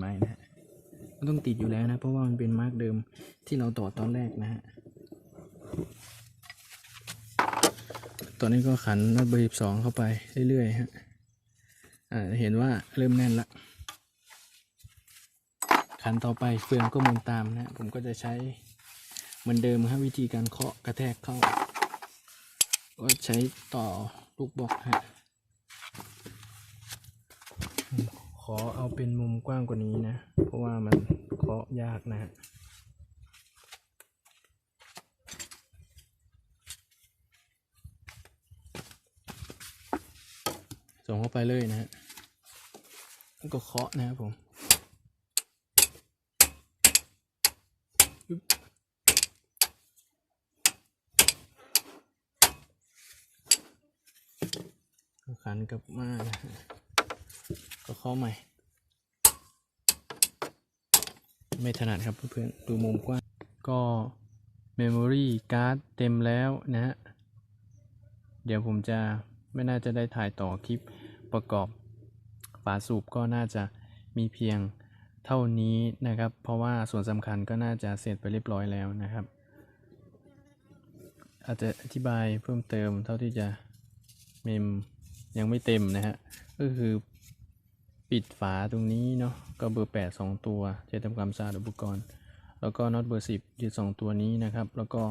ไหมนะฮะมันต้องติดอยู่แล้วนะ เพราะว่ามันเป็นมาร์กเดิมที่เราต่อตอนแรกนะฮะตอนนี้ก็ขันน็อตเบอร์สิบสองเข้าไปเรื่อยๆฮะอ่าเห็นว่าเริ่มแน่นละ ขันต่อไปเฟืองก็มุนตามนะผมก็จะใช้เหมือนเดิมครับวิธีการเคาะกระแทกเข้า ก็ใช้ต่อลูกบล็อกฮะ ข อเอาเป็นมุมกว้างกว่านี้นะ เพราะว่ามันเคาะยากนะฮะส่งเข้าไปเลยนะฮะก็เคาะนะครับผมขันกลับมานะฮะ ก็เคาะใหม่ ไม่ถนัดครับเพื่อนๆดูมุมกว้างก็เมมโมรี่การ์ดเต็มแล้วนะฮะ เดี๋ยวผมจะไม่น่าจะได้ถ่ายต่อคลิปประกอบฝาสูบก็น่าจะมีเพียงเท่านี้นะครับ เพราะว่าส่วนสำคัญก็น่าจะเสร็จไปเรียบร้อยแล้วนะครับ อาจจะอธิบายเพิ่มเติมเท่าที่จะเมมยังไม่เต็มนะฮะ ก็คือ ปิดฝาตรงนี้เนาะก็เบอร์ 8 2 ตัวจะทำความสะอาดอุปกรณ์ แล้วก็น็อตเบอร์ 10 ยึด 2 ตัวนี้นะครับ แล้วก็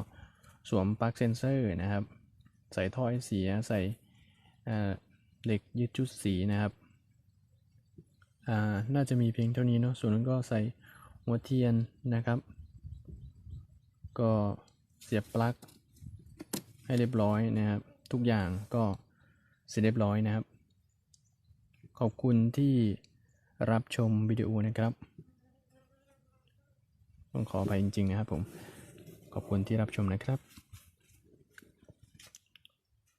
สวมปลั๊กเซนเซอร์นะครับ ใส่ท่อไอเสียใส่เหล็กยึดจุดสีนะครับน่าจะมีเพียงเท่านี้เนาะส่วนนั้นก็ใส่หัวเทียนนะครับ ก็เสียบปลั๊กให้เรียบร้อยนะครับ ทุกอย่างก็เสร็จเรียบร้อยนะครับ ขอบคุณที่รับชมวิดีโอนะครับ ต้องขออภัยจริงๆนะครับผม ขอบคุณที่รับชมนะครับ